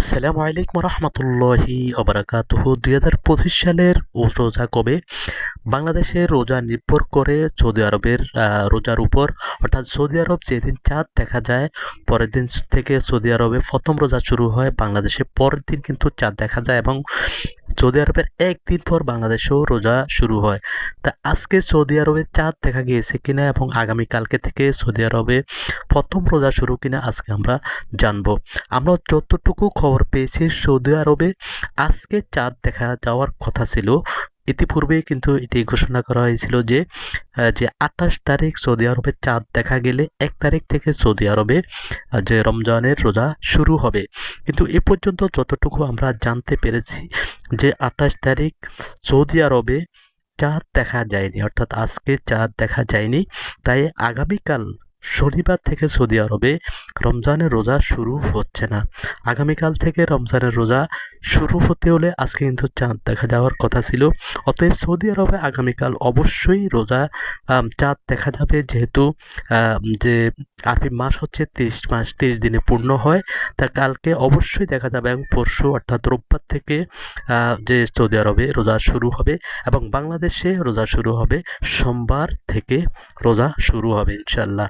আসসালামু আলাইকুম রহমতুল্লাহি অবরাকাতুহ দুই হাজার পঁচিশ সালের রোজা কবে? বাংলাদেশের রোজা নির্ভর করে সৌদি আরবের রোজার উপর। অর্থাৎ সৌদি আরব যেদিন চাঁদ দেখা যায়, পরের দিন থেকে সৌদি আরবে প্রথম রোজা শুরু হয়। বাংলাদেশে পরের দিন কিন্তু চাঁদ দেখা যায় এবং সৌদি আরবের একদিন পর বাংলাদেশেও রোজা শুরু হয়। তা আজকে সৌদি আরবে চাঁদ দেখা গিয়েছে কিনা এবং আগামীকালকে থেকে সৌদি আরবে প্রথম রোজা শুরু কিনা আজকে আমরা জানব। আমরা যতটুকু খবর পেয়েছি, সৌদি আরবে আজকে চাঁদ দেখা যাওয়ার কথা ছিল। ইতিপূর্বে কিন্তু এটি ঘোষণা করা হয়েছিল যে যে আঠাশ তারিখ সৌদি আরবে চাঁদ দেখা গেলে এক তারিখ থেকে সৌদি আরবে যে রমজানের রোজা শুরু হবে। কিন্তু এ পর্যন্ত যতটুকু আমরা জানতে পেরেছি যে আঠাশ তারিখ সৌদি আরবে চাঁদ দেখা যায়নি, অর্থাৎ আজকে চাঁদ দেখা যায়নি। তাই আগামীকাল শনিবার থেকে সৌদি আরবে রমজানের রোজা শুরু হচ্ছে না। আগামীকাল থেকে রমজানের রোজা শুরু হতে হলে আজকে কিন্তু চাঁদ দেখা যাওয়ার কথা ছিল। অতএব সৌদি আরবে আগামীকাল অবশ্যই রোজা চাঁদ দেখা যাবে যেহেতু যে আরবি মাস হচ্ছে তিরিশ মাস, তিরিশ দিনে পূর্ণ হয়। তা কালকে অবশ্যই দেখা যাবে এবং পরশু অর্থাৎ রোববার থেকে যে সৌদি আরবে রোজা শুরু হবে এবং বাংলাদেশে রোজা শুরু হবে। সোমবার থেকে রোজা শুরু হবে ইনশাল্লাহ